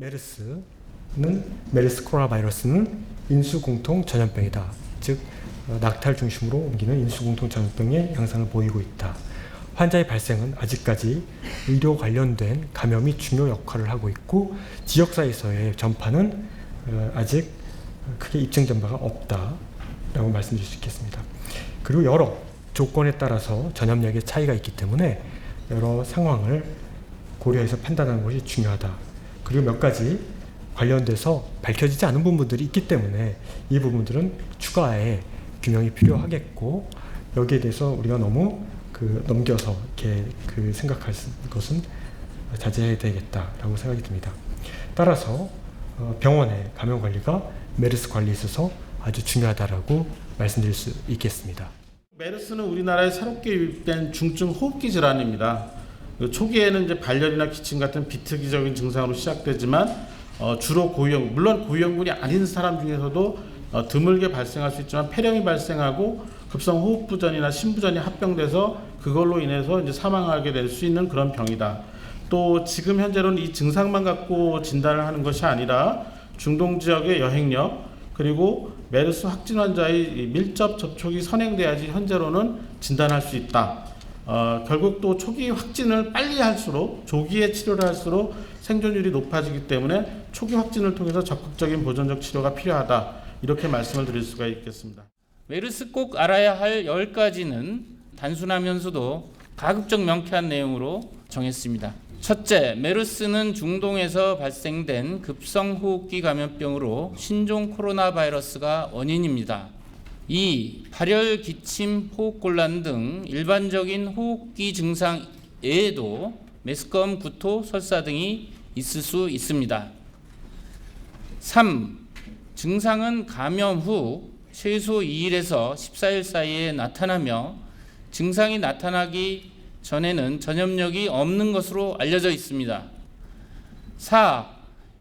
메르스는 메르스 코로나 바이러스는 인수공통 전염병이다. 즉 어, 낙타를 중심으로 옮기는 인수공통 전염병의 양상을 보이고 있다. 환자의 발생은 아직까지 의료 관련된 감염이 중요 역할을 하고 있고 지역사회에서의 전파는 어, 아직 크게 입증된 바가 없다라고 말씀드릴 수 있겠습니다. 그리고 여러 조건에 따라서 전염력의 차이가 있기 때문에 여러 상황을 고려해서 판단하는 것이 중요하다. 그리고 몇 가지 관련돼서 밝혀지지 않은 부분들이 있기 때문에 이 부분들은 추가의 규명이 필요하겠고 여기에 대해서 우리가 너무 그 넘겨서 이렇게 그 생각할 수- 것은 자제해야 되겠다라고 생각이 듭니다. 따라서 어, 병원의 감염 관리가 메르스 관리에 있어서 아주 중요하다라고 말씀드릴 수 있겠습니다. 메르스는 우리나라에 새롭게 유입된 중증 호흡기 질환입니다. 그 초기에는 이제 발열이나 기침 같은 비특이적인 증상으로 시작되지만 어, 주로 고위험 물론 고위험군이 아닌 사람 중에서도 어, 드물게 발생할 수 있지만 폐렴이 발생하고 급성 호흡부전이나 심부전이 합병돼서 그걸로 인해서 이제 사망하게 될 수 있는 그런 병이다. 또 지금 현재로는 이 증상만 갖고 진단을 하는 것이 아니라 중동 지역의 여행력 그리고 메르스 확진 환자의 이 밀접 접촉이 선행돼야지 현재로는 진단할 수 있다. 어, 결국 또 초기 확진을 빨리 할수록 조기에 치료를 할수록 생존율이 높아지기 때문에 초기 확진을 통해서 적극적인 보존적 치료가 필요하다. 이렇게 말씀을 드릴 수가 있겠습니다. 메르스 꼭 알아야 할 10가지는 단순하면서도 가급적 명쾌한 내용으로 정했습니다. 첫째, 메르스는 중동에서 발생된 급성 호흡기 감염병으로 신종 코로나 바이러스가 원인입니다. 2. 발열, 기침, 호흡곤란 등 일반적인 호흡기 증상 외에도 메스꺼움, 구토, 설사 등이 있을 수 있습니다. 3. 증상은 감염 후 최소 2일에서 14일 사이에 나타나며 증상이 나타나기 전에는 전염력이 없는 것으로 알려져 있습니다. 4.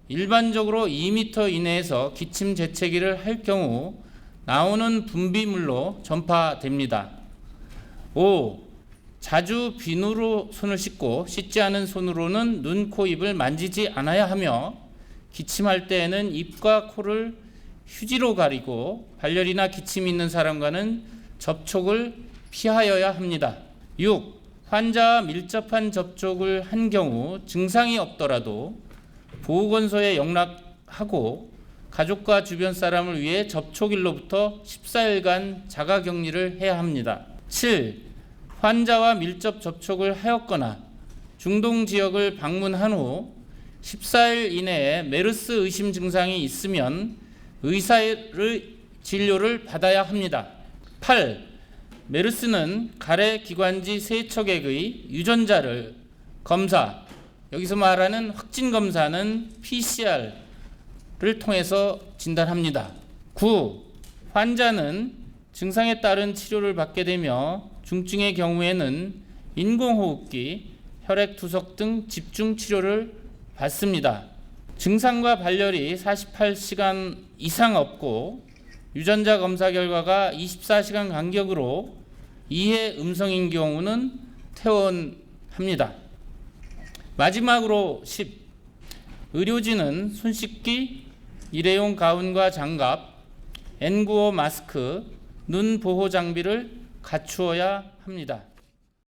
일반적으로 2m 이내에서 기침 재채기를 할 경우 나오는 분비물로 전파됩니다. 5. 자주 비누로 손을 씻고 씻지 않은 손으로는 눈, 코, 입을 만지지 않아야 하며 기침할 때에는 입과 코를 휴지로 가리고 발열이나 기침이 있는 사람과는 접촉을 피하여야 합니다. 6. 환자와 밀접한 접촉을 한 경우 증상이 없더라도 보건소에 영락하고 가족과 주변 사람을 위해 접촉일로부터 14일간 자가 격리를 해야 합니다. 7. 환자와 밀접 접촉을 하였거나 중동 지역을 방문한 후 14일 이내에 메르스 의심 증상이 있으면 의사의 진료를 받아야 합니다. 8. 메르스는 가래 기관지 세척액의 유전자를 검사, 여기서 말하는 확진 검사는 PCR 을 통해서 진단합니다. 9. 환자는 증상에 따른 치료를 받게 되며 중증의 경우에는 인공호흡기, 혈액투석 등 집중 치료를 받습니다. 증상과 발열이 48시간 이상 없고 유전자 검사 결과가 24시간 간격으로 이해 음성인 경우는 퇴원합니다. 마지막으로 10. 의료진은 손 씻기, 일회용 가운과 장갑, N95 마스크, 눈 보호 장비를 갖추어야 합니다.